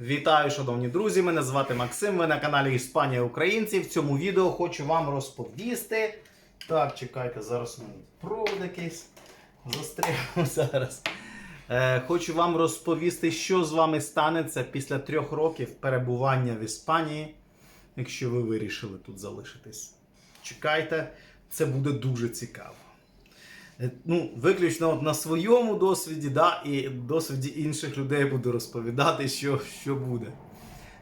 Вітаю, шановні друзі! Мене звати Максим. Ви на каналі Іспанія Українці. В цьому відео хочу вам розповісти. Так, чекайте, зараз у мене провод якийсь застряг зараз. Е, хочу вам розповісти, що з вами станеться після трьох років перебування в Іспанії, якщо ви вирішили тут залишитись. Чекайте, це буде дуже цікаво. Е, Ну, виключно на своєму досвіді, да, і досвіді інших людей буду розповідати, що, що буде.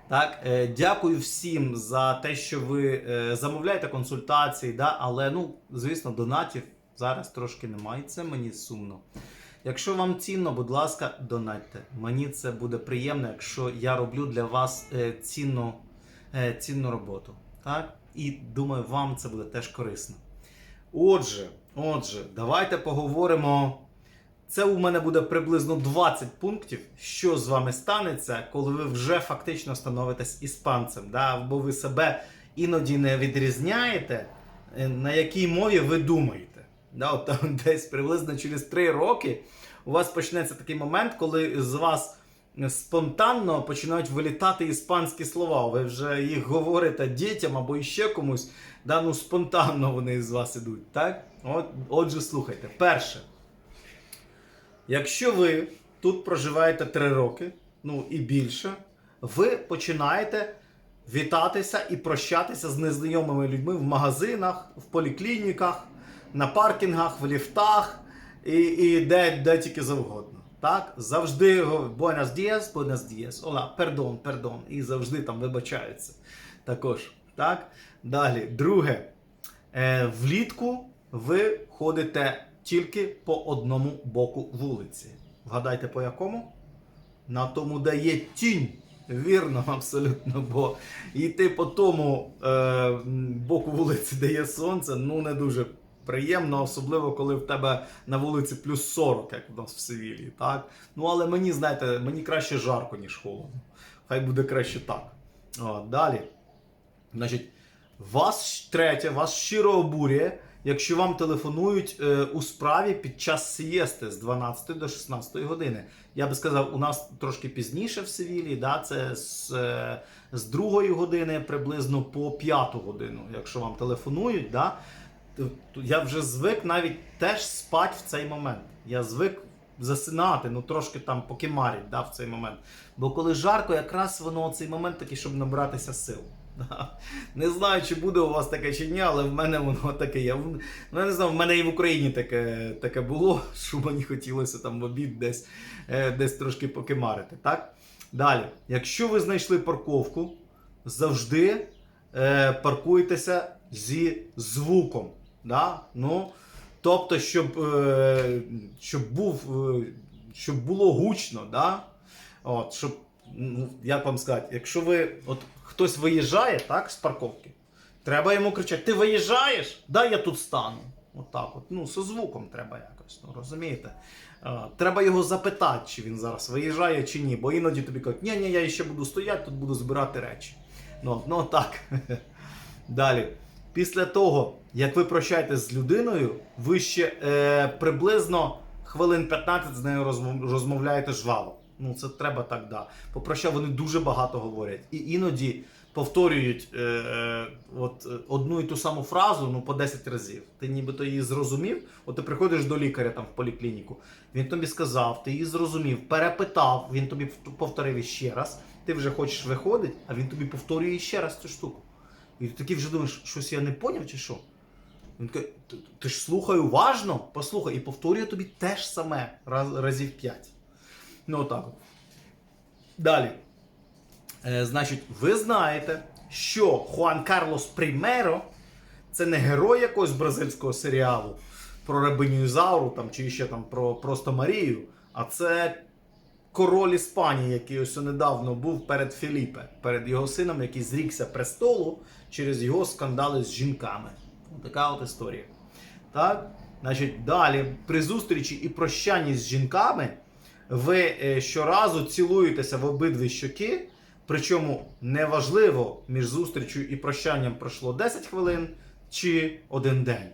Так, е, дякую всім за те, що ви е, замовляєте консультації, да, але, ну, звісно, донатів зараз трошки немає. Це мені сумно. Якщо вам цінно, будь ласка, донатьте. Мені це буде приємно, якщо я роблю для вас е, цінну, е, цінну роботу. Так? І думаю, вам це буде теж корисно. Отже, отже, давайте поговоримо. Це у мене буде приблизно 20 пунктів, що з вами станеться, коли ви вже фактично становитесь іспанцем, да? бо ви себе іноді не відрізняєте, е, на якій мові ви думаєте. Да? От там десь приблизно через 3 роки у вас почнеться такий момент, коли з вас спонтанно починають вилітати іспанські слова. Ви вже їх говорите дітям або іще комусь. Да, ну спонтанно вони з вас ідуть. Так? От, отже, слухайте. Перше. Якщо ви тут проживаєте 3 роки, ну і більше, ви починаєте вітатися і прощатися з незнайомими людьми в магазинах, в поліклініках, на паркінгах, в ліфтах і, і де, де тільки завгодно. Так? Завжди Buenos dias, Buenos dias, Ола, пердон, пердон. І завжди там вибачаються. Також. Так? Далі. Друге. Е, влітку ви ходите тільки по одному боку вулиці. Вгадайте по якому? На тому, де є тінь. Вірно, абсолютно. Бо йти по тому е, боку вулиці, де є сонце, ну не дуже приємно, особливо коли в тебе на вулиці плюс 40, як у нас в Севілії. Так? Ну але мені, знаєте, мені краще жарко, ніж холодно. Хай буде краще так. О, далі. Значить, вас третє, вас щиро обурює, якщо вам телефонують е, у справі під час сієсти з 12 до 16 години. Я би сказав, у нас трошки пізніше в Севілії, да, це з, е, з 2 години приблизно по 5 годину, якщо вам телефонують. Да, я вже звик навіть теж спати в цей момент. Я звик засинати, ну трошки там покимарить да, в цей момент. Бо коли жарко, якраз воно цей момент такий, щоб набратися сил. Не знаю, чи буде у вас таке чи ні, але в мене воно таке. В- Ну, я не знаю, в мене і в Україні таке, таке було, що мені хотілося там в обід десь, е, десь трошки покимарити. Так? Далі, якщо ви знайшли парковку, завжди е, паркуйтеся зі звуком. Да? Ну, тобто, щоб, е, щоб, був, е, щоб було гучно, да? От, щоб, ну, як вам сказати, якщо ви, от хтось виїжджає так, з парковки, треба йому кричати: Ти виїжджаєш? Да, я тут стану. От так, от, ну, зі звуком треба якось, ну розумієте? А, треба його запитати, чи він зараз виїжджає чи ні. Бо іноді тобі кажуть, ні, ні, я ще буду стояти, тут буду збирати речі. Ну, ну так. Далі. Після того, як ви прощаєтесь з людиною, ви ще е, приблизно хвилин 15 з нею розмов- розмовляєте жваво. Ну, це треба так, да. Попрощав, вони дуже багато говорять. І іноді повторюють е, е, от, е, одну і ту саму фразу ну, по 10 разів. Ти нібито її зрозумів. От ти приходиш до лікаря там в поліклініку, він тобі сказав, ти її зрозумів, перепитав, він тобі пов- повторив іще раз. Ти вже хочеш виходити, а він тобі повторює ще раз цю штуку. І ти такий вже думаєш, щось я не поняв чи що? Він каже, «Ти- ж слухай уважно, послухай, і повторює тобі те ж саме раз, разів 5. Ну отак. Далі. Е, значить, ви знаєте, що Хуан Карлос Примеро це не герой якогось бразильського серіалу про рабиню Ізауру там, чи ще там про просто Марію, а це король Іспанії, який ось недавно був перед Філіпе, перед його сином, який зрікся престолу через його скандали з жінками. Така от історія. Так? Значить, далі, при зустрічі і прощанні з жінками, ви е, щоразу цілуєтеся в обидві щоки. Причому неважливо між зустрічю і прощанням пройшло 10 хвилин чи один день.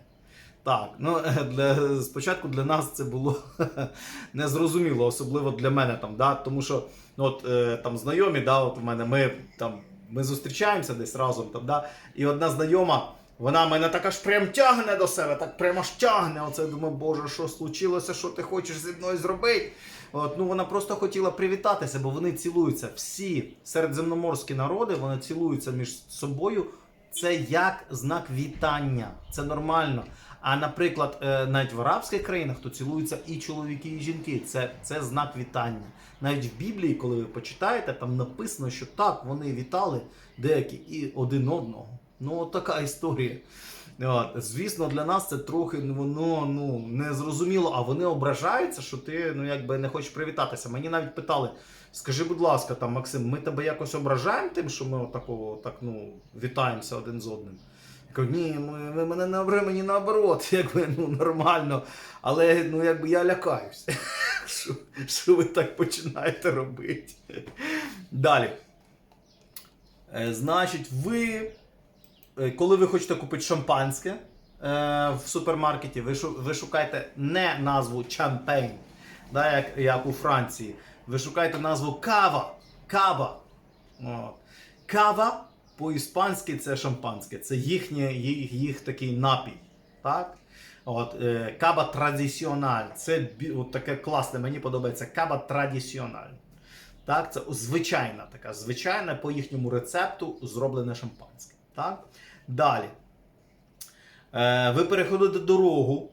Так, ну е, для, спочатку для нас це було незрозуміло, особливо для мене там, да? тому що Ну, от е, там знайомі, да, от у мене ми там ми зустрічаємося десь разом, там, да, і одна знайома. Вона мене так аж прям тягне до себе, так прямо аж тягне. Оце я думаю, боже, що случилося, що ти хочеш зі мною зробити? От, ну вона просто хотіла привітатися, бо вони цілуються. Всі середземноморські народи вони цілуються між собою. Це як знак вітання. Це нормально. А наприклад, е, навіть в арабських країнах то цілуються і чоловіки, і жінки. Це, це знак вітання. Навіть в Біблії, коли ви почитаєте, там написано, що так вони вітали деякі і один одного. Ну, от така історія. От, звісно, для нас це трохи ну, воно ну не зрозуміло, а вони ображаються, що ти ну якби не хочеш привітатися. Мені навіть питали: скажи, будь ласка, там Максим, ми тебе якось ображаємо тим, що ми отакого так ну вітаємося один з одним. Кажу, ні, ви мене не обри, мені наоборот, якби ну нормально. Але ну якби я лякаюсь, що, що ви так починаєте робити. Далі. Е, значить, ви, е, коли ви хочете купити шампанське е, в супермаркеті, ви, ви шукаєте не назву чампейн, да, як, як у Франції. Ви шукаєте назву кава. Кава. От. Кава по-іспанськи це шампанське. Це їхнє, їх, їх такий напій. Так? От, е, кава традиціональ. Це от таке класне, мені подобається кава традиціональ. Так, це звичайна така, звичайна по їхньому рецепту зроблене шампанське. Так? Далі. Е, ви переходите дорогу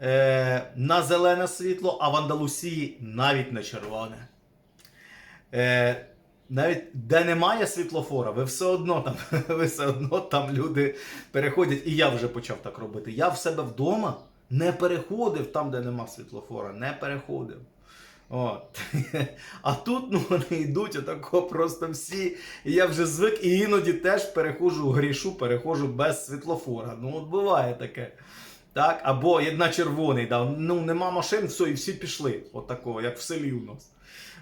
е, на зелене світло, а в Андалусії навіть на червоне. Е, навіть де немає світлофора, ви все одно там, ви все одно там люди переходять. І я вже почав так робити. Я в себе вдома не переходив там, де нема світлофора, не переходив. От. А тут ну, вони йдуть отако просто всі. І я вже звик і іноді теж перехожу, грішу, перехожу без світлофора. Ну, от буває таке. Так? Або на червоний, да. ну нема машин, все, і всі пішли. От як в селі у нас.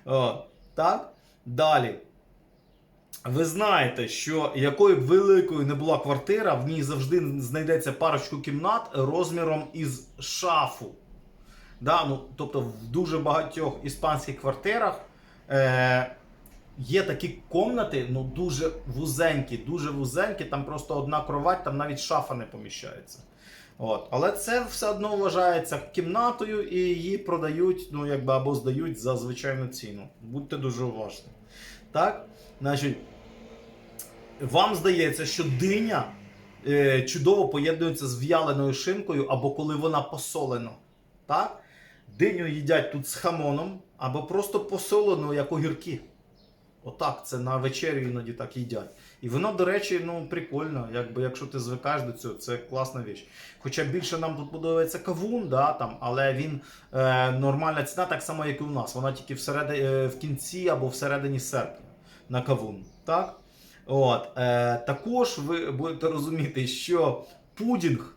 От. Так? Далі. Ви знаєте, що якою б великою не була квартира, в ній завжди знайдеться парочку кімнат розміром із шафу. Да, ну, тобто в дуже багатьох іспанських квартирах е, є такі комнати, ну дуже вузенькі, дуже вузенькі, там просто одна кровать, там навіть шафа не поміщається. От. Але це все одно вважається кімнатою і її продають, ну якби або здають за звичайну ціну. Будьте дуже уважні. Так? Значить, вам здається, що диня е, чудово поєднується з в'яленою шинкою, або коли вона посолена. Так? Диню їдять тут з хамоном, або просто посолену, як огірки. Отак, це на вечерю іноді так їдять. І воно, до речі, ну прикольно, якби якщо ти звикаєш до цього, це класна річ. Хоча більше нам тут подобається кавун, да, там, але він е, нормальна ціна, так само, як і у нас. Вона тільки всередині, е, в кінці або всередині серпня на кавун. Так? От, е, також ви будете розуміти, що пудінг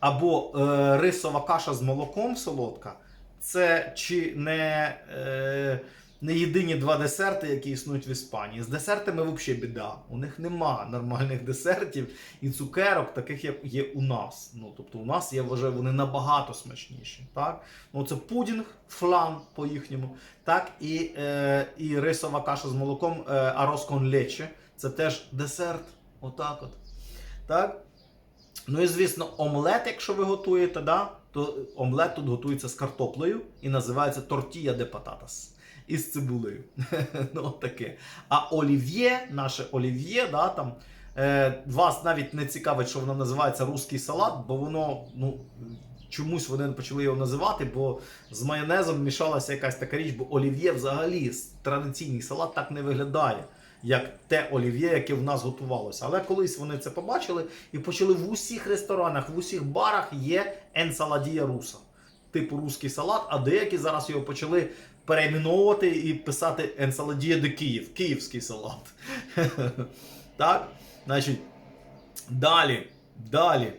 або е, рисова каша з молоком солодка це чи не, е, не єдині два десерти, які існують в Іспанії. З десертами взагалі біда. У них нема нормальних десертів і цукерок, таких як є у нас. Ну, тобто у нас, я вважаю, вони набагато смачніші. Так? Ну, це пудінг, флан по-їхньому, так, і, е, і рисова каша з молоком, е, арос кон лече. Це теж десерт. Отак от. Так? Ну і звісно, омлет, якщо ви готуєте, да, то омлет тут готується з картоплею і називається тортія де пататас. Із цибулею. ну, от таке. А олів'є, наше олів'є, да, там, е, вас навіть не цікавить, що воно називається русський салат, бо воно, ну, чомусь вони почали його називати, бо з майонезом мішалася якась така річ, бо олів'є взагалі традиційний салат так не виглядає як те олів'є, яке в нас готувалося. Але колись вони це побачили і почали в усіх ресторанах, в усіх барах є енсаладія руса, типу русський салат, а деякі зараз його почали перейменовувати і писати енсаладія де Київ, київський салат. Так? Значить, далі, далі.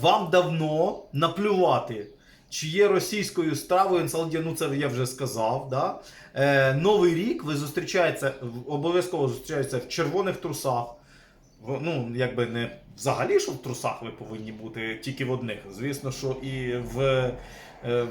Вам давно наплювати, чи є російською стравою енсаладія, ну це я вже сказав. Да? Е, Новий рік ви зустрічаєтеся, в- обов'язково зустрічаєтеся в червоних трусах. Ну, якби не взагалі, що в трусах ви повинні бути тільки в одних. Звісно, що і в, е, в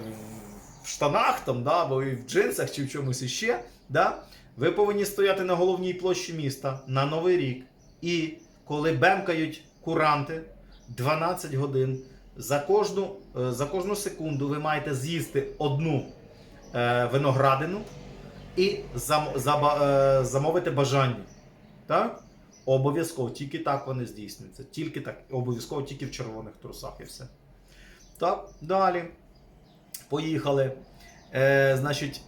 штанах там, да, або і в джинсах чи в чомусь іще. Да? Ви повинні стояти на головній площі міста на Новий рік. І коли бемкають куранти 12 годин, за кожну, е, за кожну секунду ви маєте з'їсти одну е, виноградину і зам, заба- е, замовити бажання. Так? Обов'язково, тільки так вони здійснюються. Тільки так. Обов'язково тільки в червоних трусах і все. Так, далі. Поїхали. Е, значить,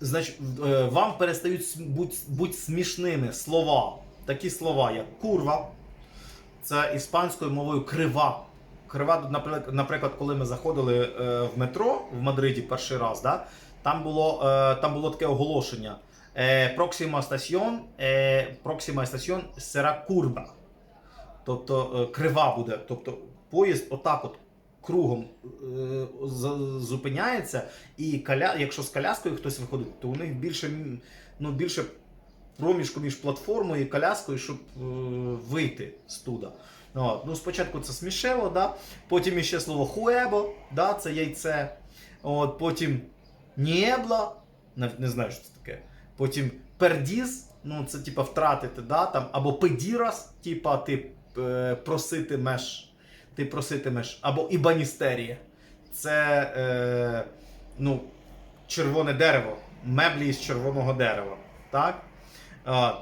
значить, е, вам перестають бути будь смішними слова. Такі слова, як курва, це іспанською мовою крива. Крива, наприклад, коли ми заходили е, в метро в Мадриді перший раз, да, там, було, е, там було таке оголошення. Proxima estación, Proxima estación será curva. Тобто крива буде. Тобто поїзд отак от кругом е, зупиняється, і коля, якщо з коляскою хтось виходить, то у них більше, ну, більше проміжку між платформою і коляскою, щоб е, вийти з туда. От. Ну, спочатку це смішело, да? потім іще слово хуебо, да? це яйце. От, потім нєбла, не, знаю, що це таке. Потім пердіз, ну це типа втратити, да? Там, або педірас, типа ти е, проситимеш, ти проситимеш, або ібаністерія. Це е, ну, червоне дерево, меблі з червоного дерева. Так? А,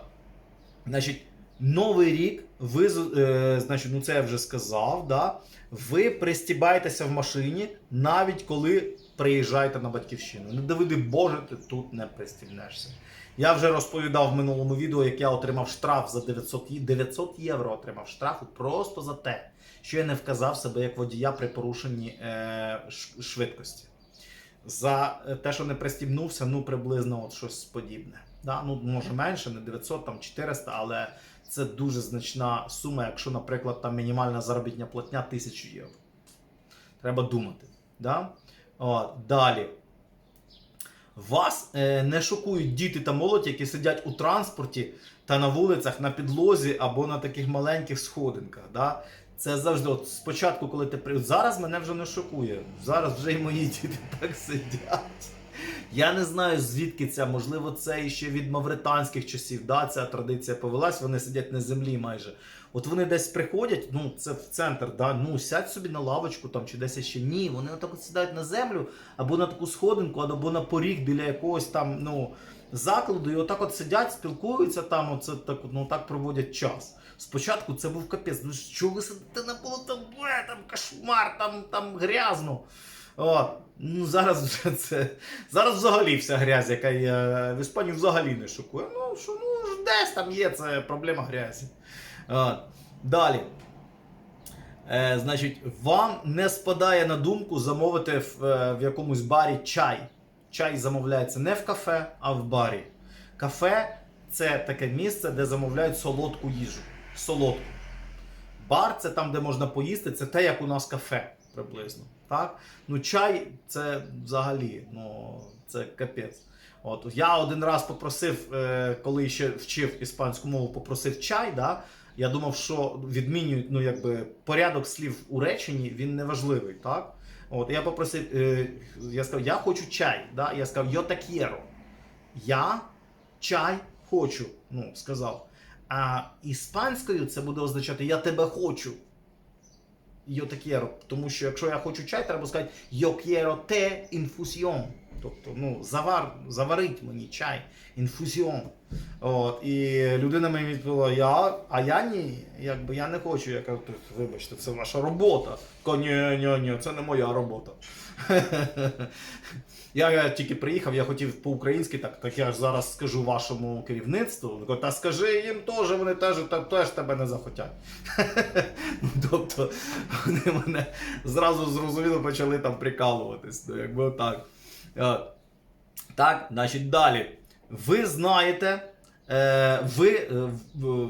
значить, Новий рік, ви, е, значить, ну це я вже сказав, да? ви пристібаєтеся в машині, навіть коли приїжджаєте на батьківщину. Не доведи Боже, ти тут не пристібнешся. Я вже розповідав в минулому відео, як я отримав штраф за 900, 900 євро отримав штрафу просто за те, що я не вказав себе як водія при порушенні е, швидкості. За е, те, що не пристібнувся, ну приблизно от щось подібне. Да? Ну, може менше, не 900, там 400, але це дуже значна сума, якщо, наприклад, там мінімальна заробітня платня 1000 євро. Треба думати. Да? От, далі. Вас е, не шокують діти та молодь, які сидять у транспорті та на вулицях, на підлозі або на таких маленьких сходинках. Да? Це завжди, от спочатку, коли ти при... Зараз мене вже не шокує. Зараз вже і мої діти так сидять. Я не знаю, звідки це. Можливо, це ще від мавританських часів. Да, ця традиція повелась, вони сидять на землі майже. От вони десь приходять, ну це в центр, да, ну сядь собі на лавочку там чи десь ще. Ні, вони отак от сідають на землю або на таку сходинку, або на поріг біля якогось там ну, закладу, і отак от сидять, спілкуються там, оце так, ну, так проводять час. Спочатку це був капець. Ну що ви сидите на було там, кошмар, там, там грязно. О, ну зараз вже це. Зараз взагалі вся грязь, яка є в Іспанії, взагалі не шокує. Ну, що ну десь там є, це проблема грязі. От. Далі. Е, значить, вам не спадає на думку замовити в, е, в якомусь барі чай. Чай замовляється не в кафе, а в барі. Кафе це таке місце, де замовляють солодку їжу. Солодку. Бар це там, де можна поїсти, це те, як у нас кафе приблизно. Так? Ну, чай це взагалі, ну, це капець. От, я один раз попросив, е, коли ще вчив іспанську мову, попросив чай. Да? Я думав, що відмінюють ну, якби, порядок слів у реченні, він неважливий. Так? От, я попросив, е, я сказав, я хочу чай. Да? Я сказав, te quiero. Я чай хочу. Ну, сказав. А іспанською це буде означати я тебе хочу. Te quiero. Тому що якщо я хочу чай, треба сказати yo quiero te infusión. Тобто, ну, завар, заварить мені чай, інфузіон. От, і людина мені відповіла, я, а я ні, якби я не хочу. Я кажу, вибачте, це ваша робота. Ні, ні, ні, це не моя робота. Я, я тільки приїхав, я хотів по-українськи, так, так я ж зараз скажу вашому керівництву. Та скажи їм теж, вони теж, теж тебе не захотять. Ну, Тобто вони мене зразу зрозуміло почали там прикалуватись. Ну, якби отак. Е, Так, значить, далі. Ви знаєте, е, ви, е,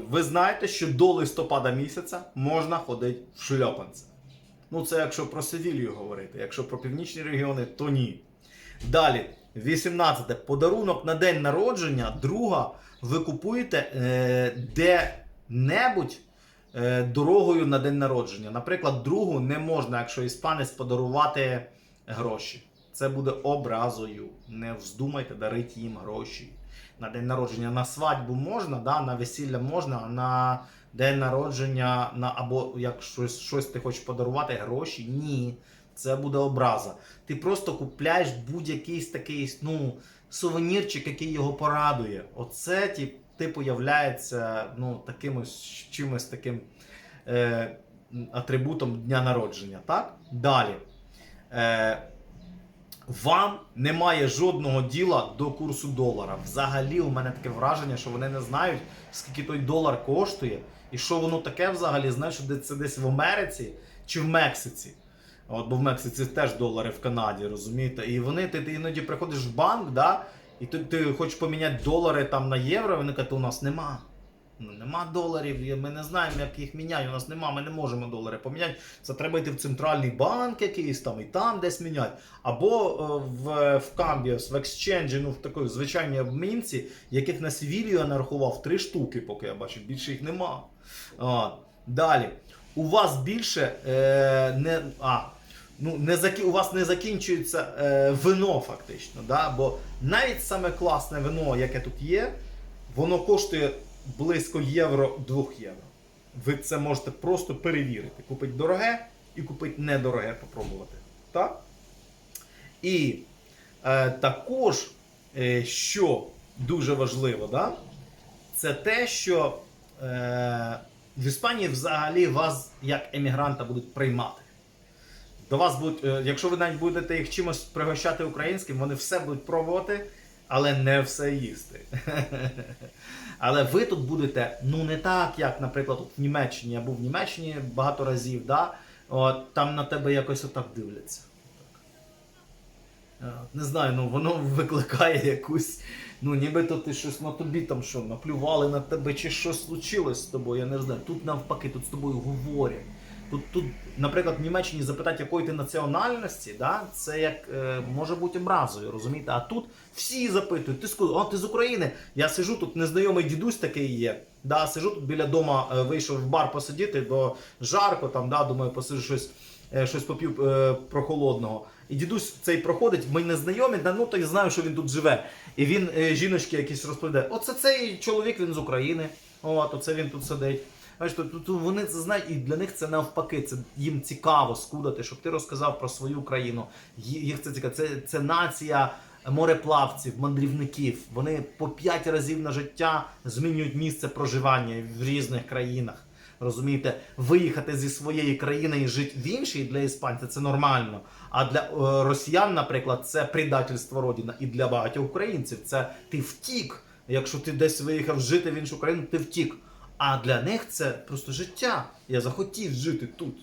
ви знаєте, що до листопада місяця можна ходити в шльопанці. Ну, це якщо про Севілью говорити, якщо про північні регіони, то ні. Далі, 18. Подарунок на день народження друга ви купуєте е, де-небудь е, дорогою на день народження. Наприклад, другу не можна, якщо іспанець, подарувати гроші. Це буде образою. Не вздумайте дарити їм гроші. На день народження на свадьбу можна, да, на весілля можна, а на день народження, на, або як щось, щось ти хочеш подарувати, гроші ні. Це буде образа. Ти просто купляєш будь-який такий ну, сувенірчик, який його порадує. Оце ті- типу являється ну, таким ось чимось таким е, атрибутом дня народження. Так? Далі. Е, вам немає жодного діла до курсу долара. Взагалі, у мене таке враження, що вони не знають, скільки той долар коштує, і що воно таке взагалі, знаєш, де- це десь в Америці чи в Мексиці. От, бо в Мексиці теж долари в Канаді, розумієте? І вони, ти, ти іноді приходиш в банк, да, і ти, ти хочеш поміняти долари там на євро, вони кажуть, у нас нема. Ну, нема доларів, ми не знаємо, як їх міняти. У нас нема, ми не можемо долари поміняти. Це треба йти в центральний банк якийсь там і там десь міняти. Або е, в, в Камбіос, в Exchange, ну в такій звичайній обмінці, яких на Севілію я нарахував три штуки, поки я бачу, більше їх нема. А, далі. У вас більше е, не. А, ну, не закі... у вас не закінчується е, вино, фактично. Да? Бо навіть саме класне вино, яке тут є, воно коштує близько євро 2 євро. Ви це можете просто перевірити. Купити дороге і купити недороге, попробувати. Так? І е, також, е, що дуже важливо, да? це те, що е, в Іспанії взагалі вас як емігранта будуть приймати. До вас будуть, е, якщо ви навіть будете їх чимось пригощати українським, вони все будуть пробувати, але не все їсти. Але ви тут будете ну не так, як, наприклад, в Німеччині. Я був в Німеччині багато разів, да? От, там на тебе якось отак дивляться. Е, Не знаю, ну воно викликає якусь. Ну, нібито ти щось на тобі там що, наплювали на тебе, чи щось случилось з тобою, я не знаю. Тут навпаки, тут з тобою говорять. Тут, тут, наприклад, в Німеччині запитати, якої ти національності, да, це як е, може бути образою, розумієте? А тут всі запитують, ти ко- а, ти з України. Я сиджу тут, незнайомий дідусь такий є. Да, сиджу тут біля дома, е, вийшов в бар посидіти, бо жарко, там, да, думаю, посиджу щось, е, щось поп'ю е, прохолодного. І дідусь цей проходить, ми не знайомі, да, ну то я знаю, що він тут живе. І він е, жіночки якісь розповідає: оце цей чоловік, він з України. От, оце він тут сидить. Тут тут вони це знають, і для них це навпаки. Це їм цікаво скудати, щоб ти розказав про свою країну. Їх це цікаво. Це, це нація мореплавців, мандрівників. Вони по п'ять разів на життя змінюють місце проживання в різних країнах. Розумієте, виїхати зі своєї країни і жити в іншій для іспанця це нормально. А для е, росіян, наприклад, це предательство родина. І для багатьох українців це ти втік. Якщо ти десь виїхав жити в іншу країну, ти втік. А для них це просто життя. Я захотів жити тут.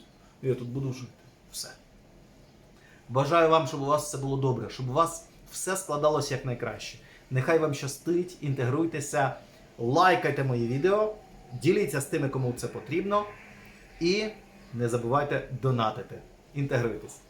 Я тут буду жити. Все. Бажаю вам, щоб у вас все було добре, щоб у вас все складалося як найкраще. Нехай вам щастить, інтегруйтеся, лайкайте мої відео, діліться з тими, кому це потрібно. І не забувайте донатити. Інтегруйтесь.